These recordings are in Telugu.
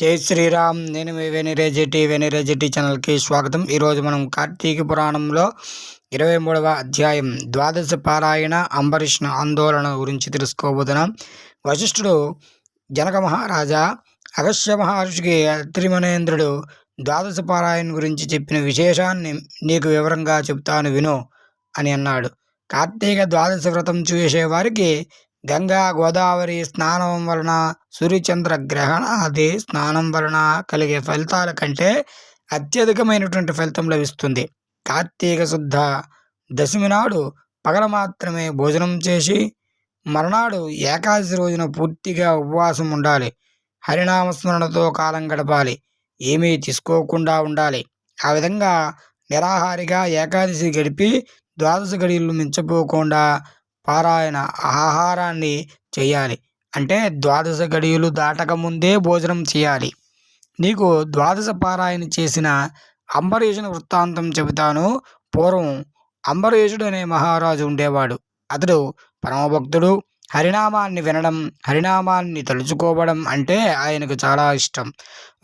జై శ్రీరామ్. నేను మీ వెనిరేజెటి వెనిరేజెటి ఛానల్కి స్వాగతం. ఈరోజు మనం కార్తీక పురాణంలో ఇరవై మూడవ అధ్యాయం ద్వాదశ పారాయణ అంబరీష్ణ ఆందోళన గురించి తెలుసుకోబోతున్నాం. వశిష్ఠుడు జనక మహారాజా అగస్య మహర్షికి త్రిమనేంద్రుడు ద్వాదశ పారాయణ గురించి చెప్పిన విశేషాన్ని నీకు వివరంగా చెప్తాను విను అని అన్నాడు. కార్తీక ద్వాదశ వ్రతం చూసేవారికి గంగా గోదావరి స్నానం వలన సూర్యచంద్ర గ్రహణాది స్నానం వలన కలిగే ఫలితాల కంటే అత్యధికమైనటువంటి ఫలితం లభిస్తుంది. కార్తీక శుద్ధ దశమి నాడు పగల మాత్రమే భోజనం చేసి మరునాడు ఏకాదశి రోజున పూర్తిగా ఉపవాసం ఉండాలి. హరినామస్మరణతో కాలం గడపాలి. ఏమీ తీసుకోకుండా ఉండాలి. ఆ విధంగా నిరాహారిగా ఏకాదశి గడిపి ద్వాదశ గడియలు మించిపోకుండా పారాయణ ఆహారాన్ని చేయాలి. అంటే ద్వాదశ గడియలు దాటక ముందే భోజనం చేయాలి. నీకు ద్వాదశ పారాయణ చేసిన అంబరీషుని వృత్తాంతం చెబుతాను. పూర్వం అంబరీషుడు అనే మహారాజు ఉండేవాడు. అతడు పరమభక్తుడు. హరినామాన్ని వినడం హరినామాన్ని తలుచుకోవడం అంటే ఆయనకు చాలా ఇష్టం.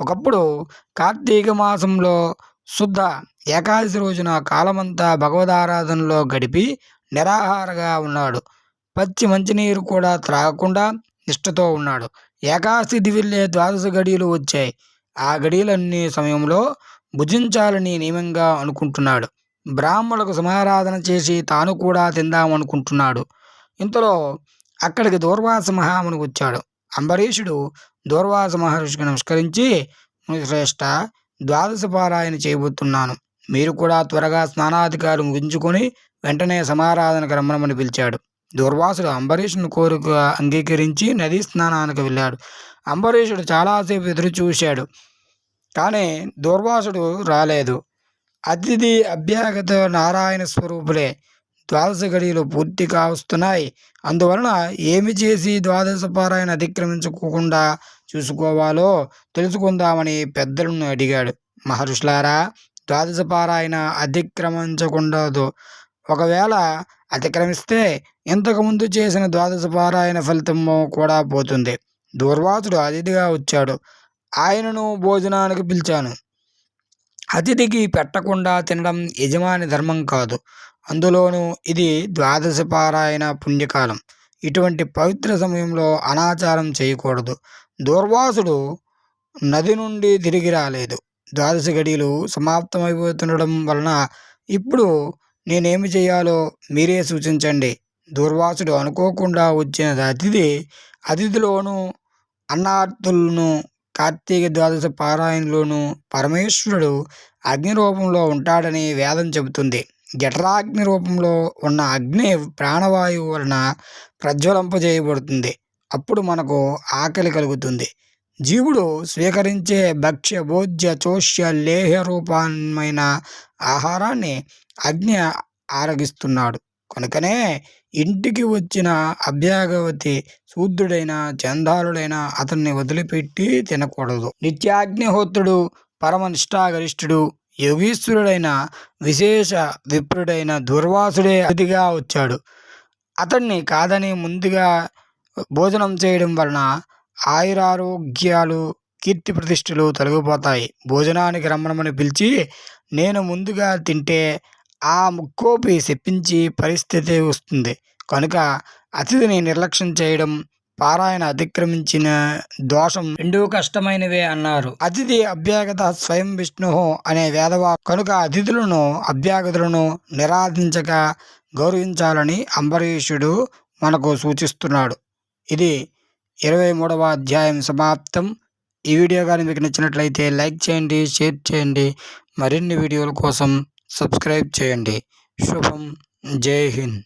ఒకప్పుడు కార్తీక మాసంలో శుద్ధ ఏకాదశి రోజున కాలమంతా భగవదారాధనలో గడిపి నిరాహారగా ఉన్నాడు. పచ్చి మంచినీరు కూడా త్రాగకుండా నిష్ఠతో ఉన్నాడు. ఏకాశి వెళ్ళే ద్వాదశ గడియలు వచ్చాయి. ఆ గడియలన్నీ సమయంలో భుజించాలని నియమంగా అనుకుంటున్నాడు. బ్రాహ్మణులకు సమారాధన చేసి తాను కూడా తిందామనుకుంటున్నాడు. ఇంతలో అక్కడికి దూర్వాస మహాముని వచ్చాడు. అంబరీషుడు దూర్వాస మహర్షికి నమస్కరించి శ్రేష్ఠ ద్వాదశ పారాయణ చేయబోతున్నాను. మీరు కూడా త్వరగా స్నానాధికారం ముగించుకొని వెంటనే సమారాధనకు రమ్మనమని పిలిచాడు. దుర్వాసుడు అంబరీషుని కోరిక అంగీకరించి నదీ స్నానానికి వెళ్ళాడు. అంబరీషుడు చాలాసేపు ఎదురు చూశాడు కానీ దుర్వాసుడు రాలేదు. అతిథి అభ్యాగత నారాయణ స్వరూపులే ద్వాదశ గడియలు పూర్తి కావస్తున్నాయి. అందువలన ఏమి చేసి ద్వాదశ పారాయణ అతిక్రమించుకోకుండా చూసుకోవాలో తెలుసుకుందామని పెద్దలను అడిగాడు. మహర్షులారా ద్వాదశ పారాయణ అతిక్రమించకుండదు. ఒకవేళ అతిక్రమిస్తే ఇంతకుముందు చేసిన ద్వాదశ పారాయణ ఫలితము కూడా పోతుంది. దూర్వాసుడు అతిథిగా వచ్చాడు. ఆయనను భోజనానికి పిలిచాను. అతిథికి పెట్టకుండా తినడం యజమాని ధర్మం కాదు. అందులోనూ ఇది ద్వాదశ పారాయణ పుణ్యకాలం. ఇటువంటి పవిత్ర సమయంలో అనాచారం చేయకూడదు. దూర్వాసుడు నది నుండి తిరిగి రాలేదు. ద్వాదశ గడియలు సమాప్తమైపోతుండడం వలన ఇప్పుడు నేనేమి చేయాలో మీరే సూచించండి. దూర్వాసుడు అనుకోకుండా వచ్చిన అతిథి అతిథిలోను అన్నార్థులను కార్తీక ద్వాదశ పారాయణలోనూ పరమేశ్వరుడు అగ్ని రూపంలో ఉంటాడని వేదం చెబుతుంది. జఠరాగ్ని రూపంలో ఉన్న అగ్ని ప్రాణవాయువు వలన ప్రజ్వలింపజేయబడుతుంది. అప్పుడు మనకు ఆకలి కలుగుతుంది. జీవుడు స్వీకరించే భక్ష్య భోజ్య చోష్య లేహ్య రూపమైన ఆహారాన్ని అగ్ని ఆరగిస్తున్నాడు. కనుకనే ఇంటికి వచ్చిన అభ్యాగవతి శూద్రుడైన చందాలుడైన అతన్ని వదిలిపెట్టి తినకూడదు. నిత్యాగ్నిహోత్రుడు పరమనిష్టాగరిష్ఠుడు యోగీశ్వరుడైన విశేష విప్రుడైన దుర్వాసుడే అతిథిగా వచ్చాడు. అతన్ని కాదని ముందుగా భోజనం చేయడం వలన ఆయురారోగ్యాలు కీర్తి ప్రతిష్టలు తొలగిపోతాయి. భోజనానికి రమ్మనమని పిలిచి నేను ముందుగా తింటే ఆ ముక్కోపి చెప్పించి పరిస్థితి వస్తుంది. కనుక అతిథిని నిర్లక్ష్యం చేయడం పారాయణ అతిక్రమించిన దోషం రెండూ కష్టమైనవే అన్నారు. అతిథి అభ్యాగత స్వయం విష్ణు అనే వేదవా కనుక అతిథులను అభ్యాగతులను నిరాధించక గౌరవించాలని అంబరీషుడు మనకు సూచిస్తున్నాడు. ఇది ఇరవై మూడవ అధ్యాయం సమాప్తం. ఈ వీడియో కానీ మీకు నచ్చినట్లయితే లైక్ చేయండి షేర్ చేయండి మరిన్ని వీడియోల కోసం సబ్స్క్రైబ్ చేయండి. శుభం. జై హింద్.